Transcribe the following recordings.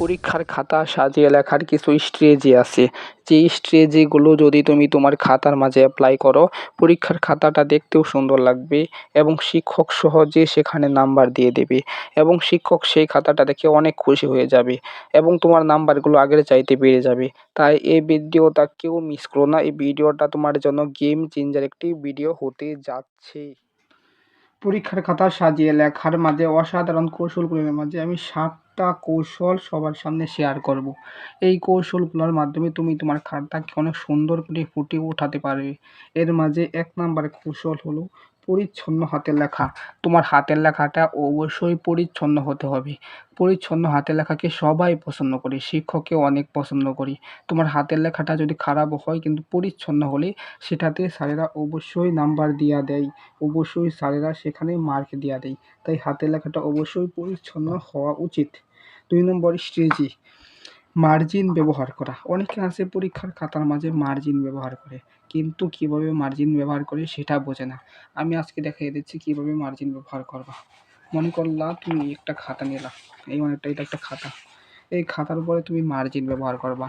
পরীক্ষার খাতা সাজিয়ে লেখার কিছু স্ট্র্যাটেজি আছে। যে স্ট্র্যাটেজিগুলো যদি তুমি তোমার খাতার মাঝে অ্যাপ্লাই করো, পরীক্ষার খাতাটা দেখতেও সুন্দর লাগবে এবং শিক্ষক সহজে সেখানে নাম্বার দিয়ে দেবে এবং শিক্ষক সেই খাতাটা দেখে অনেক খুশি হয়ে যাবে এবং তোমার নাম্বারগুলো আগের চাইতে বেড়ে যাবে। তাই এই ভিডিওটা কেউ মিস করো না, এই ভিডিওটা তোমার জন্য গেম চেঞ্জার একটি ভিডিও হতে যাচ্ছে। পরীক্ষার খাতা সাজিয়ে লেখার মাঝে অসাধারণ কৌশলগুলোর মাঝে আমি সাতটা কৌশল সবার সামনে শেয়ার করব। এই কৌশলগুলোর মাধ্যমে তুমি তোমার খাতাকে অনেক সুন্দর করে ফুটিয়ে উঠাতে পারবে। এর মাঝে এক নাম্বার কৌশল হলো পরিচ্ছন্ন হাতের লেখা। তোমার হাতের লেখাটা অবশ্যই পরিচ্ছন্ন হতে হবে। পরিচ্ছন্ন হাতের লেখাকে সবাই পছন্দ করে শিক্ষককে অনেক পছন্দ করি। তোমার হাতের লেখাটা যদি খারাপ হয় কিন্তু পরিচ্ছন্ন হলে সেটাতে স্যারেরা অবশ্যই নাম্বার দিয়া দেয়। অবশ্যই স্যারেরা সেখানে মার্ক দেওয়া দেয়। তাই হাতের লেখাটা অবশ্যই পরিচ্ছন্ন হওয়া উচিত। দুই নম্বর স্ট্রেজি মার্জিন ব্যবহার করা। অনেকে আছে পরীক্ষার খাতার মাঝে মার্জিন ব্যবহার করে, কিন্তু কীভাবে মার্জিন ব্যবহার করে সেটা বোঝে না। আমি আজকে দেখাই দিচ্ছি কীভাবে মার্জিন ব্যবহার করবা। মনে করলা তুমি একটা খাতা নিলা, এই অনেকটা, এটা একটা খাতা। এই খাতার উপরে তুমি মার্জিন ব্যবহার করবা।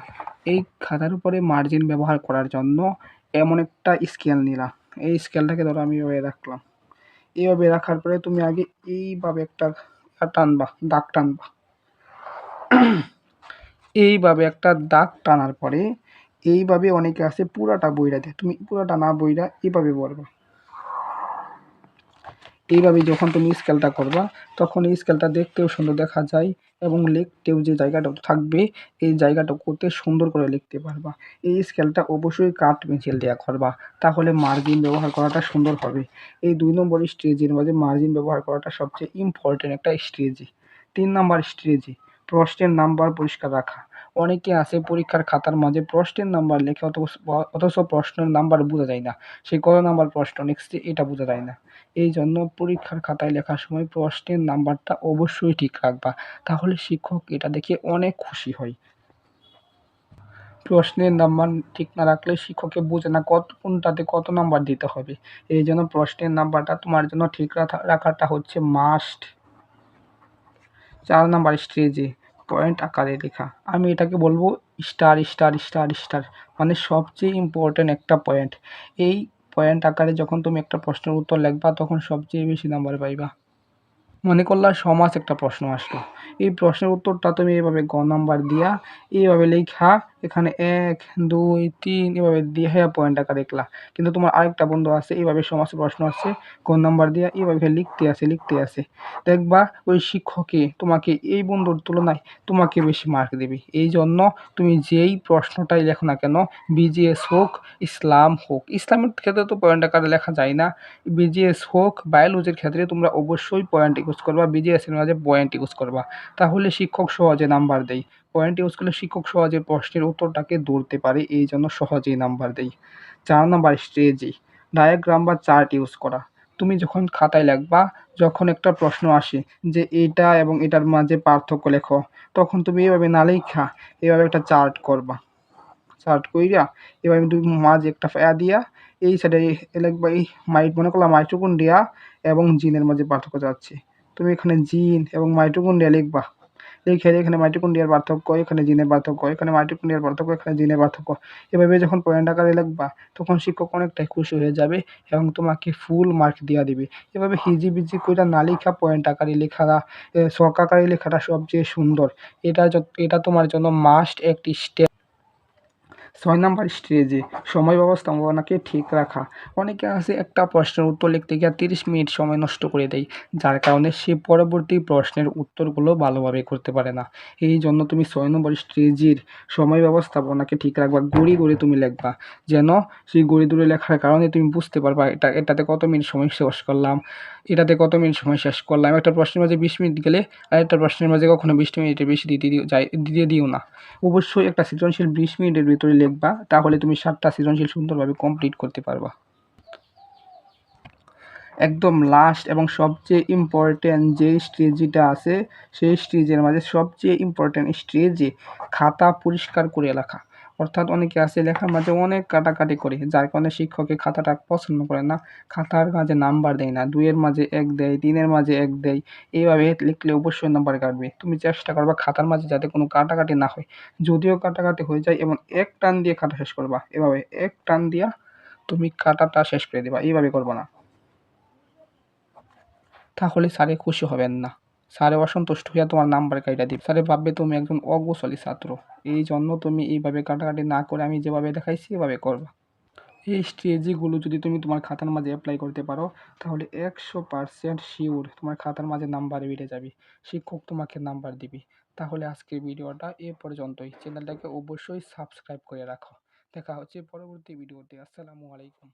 এই খাতার উপরে মার্জিন ব্যবহার করার জন্য এমন একটা স্কেল নিলা। এই স্কেলটাকে ধরো আমি এভাবে রাখলাম। এইভাবে রাখার পরে তুমি আগে এইভাবে একটা টানবা, দাগ টানবা। এইভাবে একটা দাগ টানার পরে এইভাবে অনেকে আছে পুরাটা বইরা দেয়। তুমি পুরাটা না বইরা এইভাবে বলবা এইভাবে যখন তুমি স্কেলটা করবা, তখন এই স্কেলটা দেখতেও সুন্দর দেখা যায় এবং লিখতেও যে জায়গাটা থাকবে, এই জায়গাটা করতে সুন্দর করে লিখতে পারবা। এই স্কেলটা অবশ্যই কাঠ পেন্সিল দেওয়া করবা, তাহলে মার্জিন ব্যবহার করাটা সুন্দর হবে। এই দুই নম্বর স্টেজের মাঝে মার্জিন ব্যবহার করাটা সবচেয়ে ইম্পর্টেন্ট একটা স্টেজি তিন নম্বর স্টেজি প্রশ্নের নাম্বার পরিষ্কার রাখা। অনেকে আছে পরীক্ষার খাতার মাঝে প্রশ্নের নাম্বার লেখে অথচ প্রশ্নের নাম্বার বোঝা যায় না। সে কত নাম্বার প্রশ্ন লিখছে এটা বোঝা যায় না। এই জন্য পরীক্ষার খাতায় লেখার সময় প্রশ্নের নাম্বারটা অবশ্যই ঠিক রাখবা। তাহলে শিক্ষক এটা দেখে অনেক খুশি হয়। প্রশ্নের নাম্বার ঠিক না রাখলে শিক্ষকে বোঝে না কত কোনটাতে কত নাম্বার দিতে হবে। এই জন্য প্রশ্নের নাম্বারটা তোমার জন্য ঠিক রাখাটা হচ্ছে মাস্ট চার নাম্বার স্টেজে পয়েন্ট আকারে লেখা। আমি এটাকে বলব স্টার স্টার স্টার স্টার মানে সবচেয়ে ইম্পর্ট্যান্ট একটা পয়েন্ট এই পয়েন্ট আকারে যখন তুমি একটা প্রশ্নের উত্তর লিখবা, তখন সবচেয়ে বেশি নাম্বার পাইবা। মনে করলা সমাজ একটা প্রশ্ন আসলো। এই প্রশ্নের উত্তরটা তুমি এভাবে গ নাম্বার দিয়া এইভাবে লেখা এখানে এক, দুই, তিন, এভাবে দিয়ে হ্যাঁ পয়েন্ট আকার দেখলা কিন্তু তোমার আরেকটা বন্ধু আছে এইভাবে সমাজ প্রশ্ন আছে, কোন নাম্বার দিয়া এইভাবে লিখতে আছে লিখতে আছে। দেখবা ওই শিক্ষকে তোমাকে এই বন্ধুর তুলনায় তোমাকে বেশি মার্ক দেবে। এই জন্য তুমি যেই প্রশ্নটাই লেখো না কেন বিজিএস হোক, ইসলাম হোক, ইসলামের ক্ষেত্রে তো পয়েন্ট আকারে লেখা যায় না। বিজিএস হোক বায়োলজির ক্ষেত্রে তোমরা অবশ্যই পয়েন্ট ইউজ করবা বিজিএসের মাঝে পয়েন্ট ইউজ করবা। তাহলে শিক্ষক সহজে নাম্বার দেয়। পয়েন্ট ইউজ করলে শিক্ষক সহজে প্রশ্নের উত্তরটাকে ধরতে পারে, এই জন্য সহজেই নাম্বার দেয় চার নাম্বার স্টেজে ডায়াগ্রাম বা চার্ট ইউজ করা। তুমি যখন খাতায় লিখবা, যখন একটা প্রশ্ন আসে যে এটা এবং এটার মাঝে পার্থক্য লেখো, তখন তুমি এভাবে না লেখা, এভাবে একটা চার্ট করবা। চার্ট কইরা এভাবে তুমি মাঝে একটা ফেয়া দিয়া, এই সাইডে লিখবা, এই মাইট মনে করলাম মাইট্রোকন্ড্রিয়া এবং জিনের মাঝে পার্থক্য যাচ্ছে। তুমি এখানে জিন এবং মাইটোকন্ড্রিয়া লিখবা। লিখে এখানে মাইটোকন্ড্রিয়ার পার্থক্য, এখানে জিনের পার্থক্য, এখানে মাইটোকন্ড্রিয়ার পার্থক্য, এখানে জিনের পার্থক্য। এভাবে যখন পয়েন্ট আকারে লিখবা তখন শিক্ষক অনেকটাই খুশি হয়ে যাবে এবং তোমাকে ফুল মার্ক দিয়ে দিবে। এভাবে হিজিবিজি কইরা না লেখা পয়েন্ট আকারে লেখাটা শখ আকারে লেখাটা সবচেয়ে সুন্দর। এটা এটা তোমার জন্য মাস্ট একটি স্টেপ ছয় নাম্বার স্টেজে সময় ব্যবস্থাপনাকে ঠিক রাখা। অনেকে আছে একটা প্রশ্নের উত্তর লিখতে গিয়ে তিরিশ মিনিট সময় নষ্ট করে দেয়, যার কারণে সে পরবর্তী প্রশ্নের উত্তরগুলো ভালোভাবে করতে পারে না। এই জন্য তুমি ছয় নম্বর স্টেজের সময় ব্যবস্থাপনাকে ঠিক রাখবা, গড়ি গড়ে তুমি লিখবা। যেন সেই গড়ি দূরে লেখার কারণে তুমি বুঝতে পারবা, এটা, এটাতে কত মিনিট সময় শেষ করলাম, এটাতে কত মিনিট সময় শেষ করলাম। একটা প্রশ্নের মাঝে বিশ মিনিট গেলে আর একটা প্রশ্নের মাঝে কখনো বিশ মিনিটের বেশি দিতে দিও যাই দিয়ে দিও না। অবশ্যই একটা সৃজনশীল বিশ মিনিটের ভিতরে লিখবা, তাহলে তুমি সাতটা সৃজনশীল সুন্দরভাবে কমপ্লিট করতে পারবা। একদম লাস্ট এবং সবচেয়ে ইম্পর্টেন্ট যে স্টেজটা আছে, সেই স্টেজের মাঝে সবচেয়ে ইম্পর্টেন্ট স্টেজে খাতা পরিষ্কার করে লেখা অর্থাৎ অনেকে আছে লেখার মাঝে অনেক কাটাকাটি করে, যার কারণে শিক্ষকের খাতাটা পছন্দ করে না। খাতার মাঝে নাম্বার দেয় না, দুইয়ের মাঝে এক দেয়, তিনের মাঝে এক দেয়, এইভাবে লিখলে অবশ্যই নাম্বার কাটবে। তুমি চেষ্টা করবা খাতার মাঝে যাতে কোনো কাটাকাটি না হয়। যদিও কাটাকাটি হয়ে যায় এবং এক টান দিয়ে খাতা শেষ করবা। এভাবে এক টান দিয়া তুমি খাতাটা শেষ করে দেবা। এইভাবে করব না। তাহলে স্যারে খুশি হবেন না। স্যারে, অসন্তুষ্ট হইয়া তোমার নাম্বার কাইটা দিবে স্যারে ভাববে তুমি একজন অকুশলী ছাত্র। এই জন্য তুমি এইভাবে কাটাকাটি না করে আমি যেভাবে দেখাইছি, এভাবে করবা। এই স্ট্রেজিগুলো যদি তুমি তোমার খাতার মাঝে অ্যাপ্লাই করতে পারো, তাহলে একশো পারসেন্ট শিওর তোমার খাতার মাঝে নাম্বার বেড়ে যাবে। শিক্ষক তোমাকে নাম্বার দিবে। তাহলে আজকের ভিডিওটা এ পর্যন্তই। চ্যানেলটাকে অবশ্যই সাবস্ক্রাইব করে রাখো। দেখা হচ্ছে পরবর্তী ভিডিওতে। আসসালামু আলাইকুম।